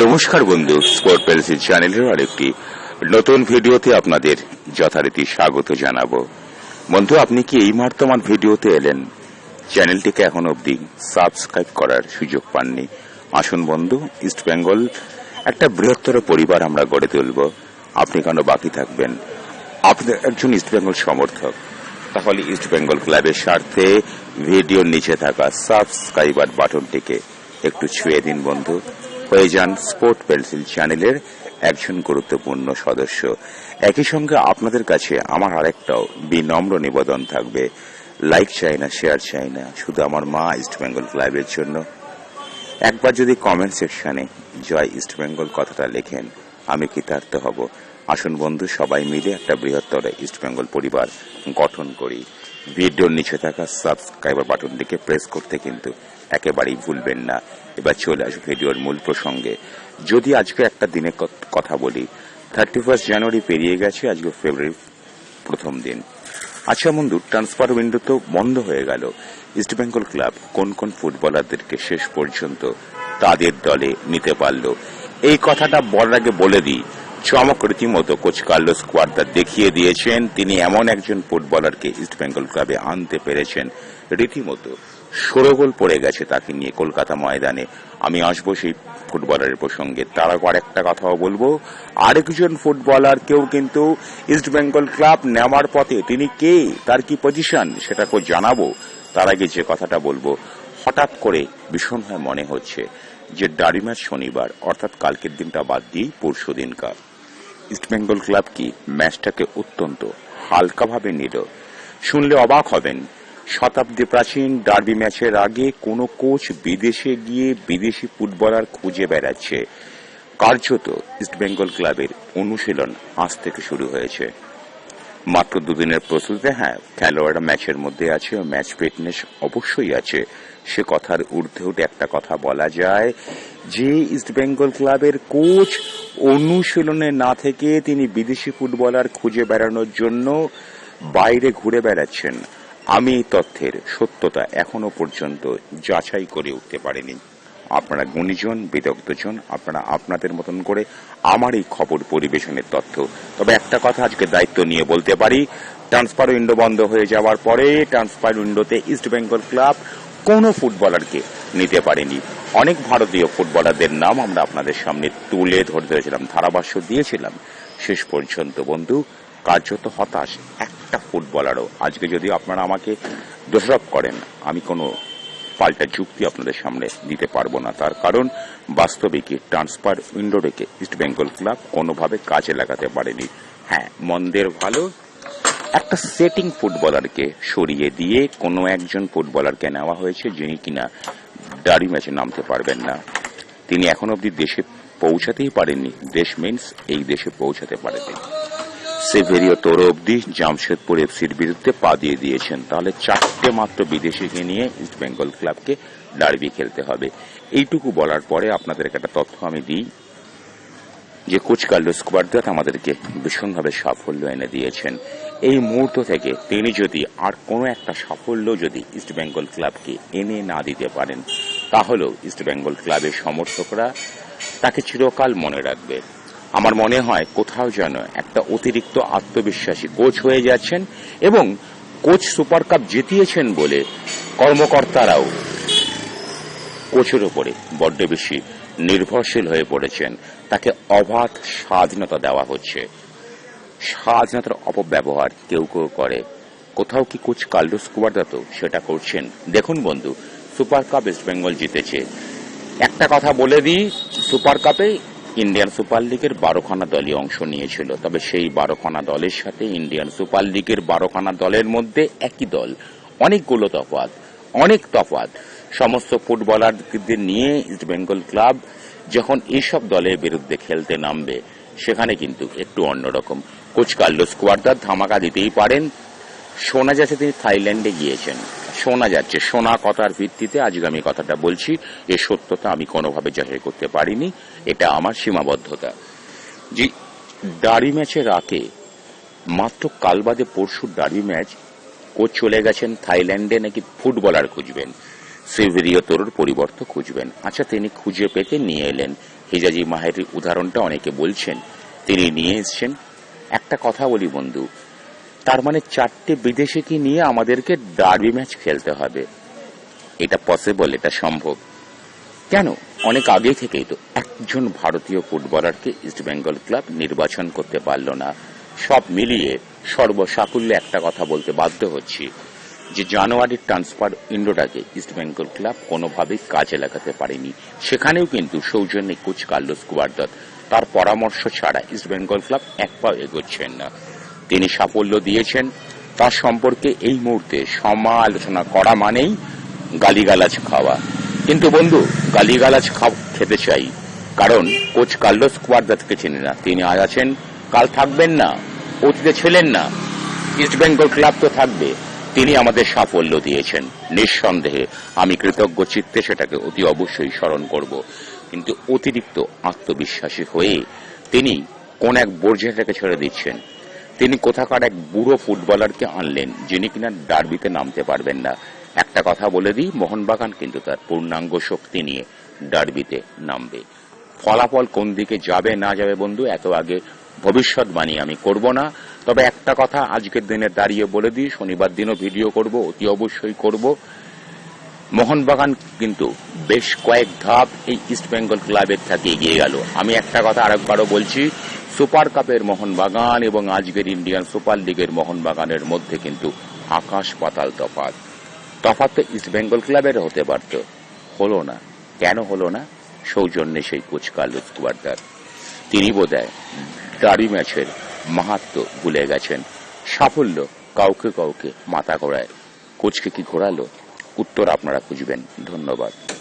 নমস্কার বন্ধু স্পোর্ট পেলসি চ্যানেলের আরেকটি নতুন ভিডিওতে আপনাদের যথারীতি স্বাগত জানাব। বন্ধু, আপনি কি এই মুহূর্তে আমার ভিডিওতে এলেন? চ্যানেলটিকে এখন অবধি সাবস্ক্রাইব করার সুযোগ পাননি। আসুন বন্ধু, ইস্ট বেঙ্গল, একটা বৃহত্তর পরিবার আমরা গড়ে তুলব। আপনি কেন বাকি থাকবেন? আপনি একজন ইস্ট বেঙ্গল সমর্থক। তাহলে ইস্ট বেঙ্গল ক্লাবের স্বার্থে ভিডিওর নিচে থাকা সাবস্ক্রাইবার বাটনটিকে একটু ছুঁয়ে দিন বন্ধু। হয়ে যান স্পোর্ট পেন্সিল চ্যানেলের একজন গুরুত্বপূর্ণ সদস্য। একই সঙ্গে আপনাদের কাছে আমার আরেকটাও বিনম্র নিবেদন থাকবে। লাইক চাই না শেয়ার চাই না, শুধু আমার মা ইস্ট বেঙ্গল ক্লাবের জন্য। একবার যদি কমেন্ট সেকশনে জয় ইস্ট বেঙ্গল কথাটা লেখেন, আমি কৃতার্থ হব। আসুন বন্ধু, সবাই মিলে একটা বৃহত্তর ইস্ট বেঙ্গল পরিবার গঠন করি। ভিডিওর নিচে থাকা সাবস্ক্রাইবার বাটনটিকে প্রেস করতে কিন্তু একেবারেই ভুলবেন না। এবার চলে আসবে ভিডিওর মূল প্রসঙ্গে। যদি আজকে একটা দিনে কথা বলি থার্টি ফার্স্ট জানুয়ারি পেরিয়ে গেছে, আজকে ফেব্রুয়ারি প্রথম দিন। আচ্ছা বন্ধু ট্রান্সফার উইন্ডো তো বন্ধ হয়ে গেল। ইস্ট বেঙ্গল ক্লাব কোন কোন ফুটবলারদেরকে শেষ পর্যন্ত তাদের দলে নিতে পারল? এই কথাটা বলার আগে বলে দিই চমক রীতিমতো কোচ কার্লোস কোয়ার্দার দেখিয়ে দিয়েছেন। তিনি এমন একজন ফুটবলারকে ইস্ট বেঙ্গল ক্লাবে আনতে পেরেছেন। রীতিমতো সরগোল পড়ে গেছে তাকে নিয়ে কলকাতা ময়দানে। আমি আসব সেই ফুটবলারের প্রসঙ্গে। তার আর একটা কথাও বলব। আরেকজন ফুটবলারকেও কিন্তু ইস্ট বেঙ্গল ক্লাব নেওয়ার পথে তিনি কে, তার কি পজিশন সেটাকেও জানাব। তার আগে যে কথাটা বলব, হঠাৎ করে ভীষণভাবে মনে হচ্ছে যে ডারিমার শনিবার, অর্থাৎ কালকের দিনটা বাদ দিয়েই পরশু দিনকার ইস্ট বেঙ্গল ক্লাব কি ম্যাচটাকে অত্যন্ত হালকাভাবে নিল? শুনলে অবাক হবেন। শতাব্দী প্রাচীন ডার্বি ম্যাচের আগে কোনো কোচ বিদেশে গিয়ে বিদেশি ফুটবলার খুঁজে বেড়াচ্ছে। কার্যত ইস্টবেঙ্গল ক্লাবের অনুশীলন আজ থেকে শুরু হয়েছে। মাত্র দুদিনের প্রস্তুতিতে হ্যাঁ খেলোয়াড়রা ম্যাচের মধ্যে আছে ম্যাচ ফিটনেস অবশ্যই আছে। সে কথার ঊর্ধ্বে উঠে একটা কথা বলা যায় যে, ইস্ট বেঙ্গল ক্লাবের কোচ অনুশীলনে না থেকে তিনি বিদেশি ফুটবলার খুঁজে বেড়ানোর জন্য বাইরে ঘুরে বেড়াচ্ছেন। আমি এই তথ্যের সত্যতা এখনও পর্যন্ত যাচাই করে উঠতে পারিনি। আপনারা গুণীজন, বিদগ্ধজন, আপনারা আপনাদের মতন করে আমার এই খবর পরিবেশনের তথ্য। তবে একটা কথা আজকে দায়িত্ব নিয়ে বলতে পারি, ট্রান্সফার উইন্ডো বন্ধ হয়ে যাওয়ার পরে ট্রান্সফার উইন্ডোতে ইস্ট বেঙ্গল ক্লাব কোনো ফুটবলারকে নিতে পারেনি। অনেক ভারতীয় ফুটবলারদের নাম আমরা আপনাদের সামনে তুলে ধরে ধরেছিলাম ধারাভাষ্য দিয়েছিলাম। শেষ পর্যন্ত বন্ধু, কার্যত হতাশ একটা ফুটবলারও। আজকে যদি আপনারা আমাকে দোষারোপ করেন, আমি কোনো পাল্টা যুক্তি আপনাদের সামনে দিতে পারব না। তার কারণ, বাস্তবিকই ট্রান্সফার উইন্ডো রেখে ইস্ট বেঙ্গল ক্লাব কোনোভাবে কাজে লাগাতে পারেনি। হ্যাঁ মন্দের ভালো, একটা সেটিং ফুটবলারকে সরিয়ে দিয়ে কোনো একজন ফুটবলারকে নেওয়া হয়েছে যিনি কিনা ডারি ম্যাচে নামতে পারবেন না। তিনি এখন অবধি দেশে পৌঁছাতেই পারেননি। দেশ মিন্স এই দেশে পৌঁছাতে পারেনি সেভেরিও তোর অবধি জামশেদপুর এফসির বিরুদ্ধে পা দিয়ে দিয়েছেন। তাহলে চারটে মাত্র বিদেশিকে নিয়ে ইস্ট বেঙ্গল ক্লাবকে ডার্বি খেলতে হবে। এইটুকু বলার পরে আপনাদের একটা তথ্য আমি দিই। যে কোচ কার্লোস আমাদেরকে ভীষণভাবে সাফল্য এনে দিয়েছেন। এই মুহূর্ত থেকে তিনি যদি আর কোনো একটা সাফল্য যদি ইস্ট বেঙ্গল ক্লাবকে এনে না দিতে পারেন, তাহলেও ইস্ট বেঙ্গল ক্লাবের সমর্থকরা তাকে চিরকাল মনে রাখবে। আমার মনে হয় কোথাও যেন একটা অতিরিক্ত আত্মবিশ্বাসী কোচ হয়ে যাচ্ছেন এবং কোচ সুপার কাপ জিতিয়েছেন বলে কর্মকর্তারাও কোচের উপরে বড্ড বেশি নির্ভরশীল হয়ে পড়েছেন। তাকে অবাধ স্বাধীনতা দেওয়া হচ্ছে। স্বাধীনতার অপব্যবহার কেউ কেউ করে। কোথাও কি কোচ কার্লোস কুয়ার্দা তো সেটা করছেন? দেখুন বন্ধু, সুপার কাপ ইস্ট বেঙ্গল জিতেছে। একটা কথা বলে দিই, সুপার কাপে ইন্ডিয়ান সুপার লিগের বারোখানা দলই অংশ নিয়েছিল। তবে সেই বারোখানা দলের সাথে ইন্ডিয়ান সুপার লিগের বারোখানা দলের মধ্যে একই দল। অনেকগুলো তফাৎ, অনেক তফাৎ। সমস্ত ফুটবলারদের নিয়ে ইস্ট বেঙ্গল ক্লাব যখন এইসব দলের বিরুদ্ধে খেলতে নামবে, সেখানে কিন্তু একটু অন্যরকম। কোচ কার্লোস কুয়ার্দার ধামাকা দিতেই পারেন। শোনা যাচ্ছে তিনি থাইল্যান্ডে গিয়েছেন। শোনা যাচ্ছে। শোনা কথার ভিত্তিতে আজকে আমি কথাটা বলছি। এ সত্যতা আমি কোনোভাবে যাচাই করতে পারিনি। এটা আমার সীমাবদ্ধতা। যে ডারি ম্যাচের আগে, মাত্র কাল বাদে পরশু ডারি ম্যাচ, কোচ চলে গেছেন থাইল্যান্ডে নাকি ফুটবলার খুঁজবেন। সেভেরিও তরুর পরিবর্তন খুঁজবেন। আচ্ছা তিনি খুঁজে পেতে নিয়ে এলেন। হিজাজি মাহের উদাহরণটা অনেকে বলছেন। তিনি নিয়ে এসছেন। একটা কথা বলি বন্ধু তার মানে চারটে বিদেশিকে নিয়ে আমাদেরকে ডার্বি ম্যাচ খেলতে হবে? এটা পসিবল এটা সম্ভব। কেন? অনেক আগে থেকেই তো একজন ভারতীয় ফুটবলারকে ইস্টবেঙ্গল ক্লাব নির্বাচন করতে পারল না। সব মিলিয়ে সর্বসাকুল্যে একটা কথা বলতে বাধ্য হচ্ছি যে জানুয়ারির ট্রান্সফার উইন্ডোটাকে ইস্টবেঙ্গল ক্লাব কোনোভাবেই কাজে লাগাতে পারেনি। সেখানেও কিন্তু সৌজন্যে কোচ কার্লোস কুয়ার্দত তার পরামর্শ ছাড়া ইস্টবেঙ্গল ক্লাব এক পাও এগোচ্ছেন না। তিনি সাফল্য দিয়েছেন। তার সম্পর্কে এই মুহূর্তে সমালোচনা করা মানেই গালিগালাজ খাওয়া। কিন্তু বন্ধু, গালিগালাজ খাও খেতে চাই। কারণ কোচ কার্লোস কুয়ার্দাতকে চিনি না। তিনি আজ আছেন। কাল থাকবেন না। অতীতে ছিলেন না। ইস্ট বেঙ্গল ক্লাব তো থাকবে। তিনি আমাদের সাফল্য দিয়েছেন। নিঃসন্দেহে আমি কৃতজ্ঞ চিত্তে সেটাকে অতি অবশ্যই স্মরণ করব। কিন্তু অতিরিক্ত আত্মবিশ্বাসী হয়ে তিনি কোন এক বর্জিয়াটাকে ছেড়ে দিচ্ছেন। তিনি কোথাকার এক বুড়ো ফুটবলারকে আনলেন, যিনি কিনা ডার্বিতে নামতে পারবেন না। একটা কথা বলে দিই, মোহনবাগান কিন্তু তার পূর্ণাঙ্গ শক্তি নিয়ে ডার্বিতে নামবে। ফলাফল কোন দিকে যাবে, না যাবে বন্ধু, এত আগে ভবিষ্যৎবাণী আমি করব না। তবে একটা কথা আজকের দিনে দাঁড়িয়ে বলে দিই, শনিবার দিনও ভিডিও করব, অতি অবশ্যই করব। মোহনবাগান কিন্তু বেশ কয়েক ধাপ এই ইস্ট বেঙ্গল ক্লাবের থেকে এগিয়ে গেল। আমি একটা কথা আরেকবারও বলছি সুপার কাপের মোহনবাগান এবং আজকের ইন্ডিয়ান সুপার লিগের মোহনবাগানের মধ্যে কিন্তু আকাশ পাতাল তফাত তফাত তো ইস্ট বেঙ্গল ক্লাবের হতে পারত। হলো না। কেন হলো না? সৌজন্যে সেই কোচ কার্লোস কুয়ার্দার তিনি বোধহয় দাড়ি ম্যাচের মাহাত্ম ভুলে গেছেন। সাফল্য কাউকে কাউকে মাথা ঘোরায়। কোচকে কি ঘোরালো? উত্তর আপনারা খুঁজবেন। ধন্যবাদ।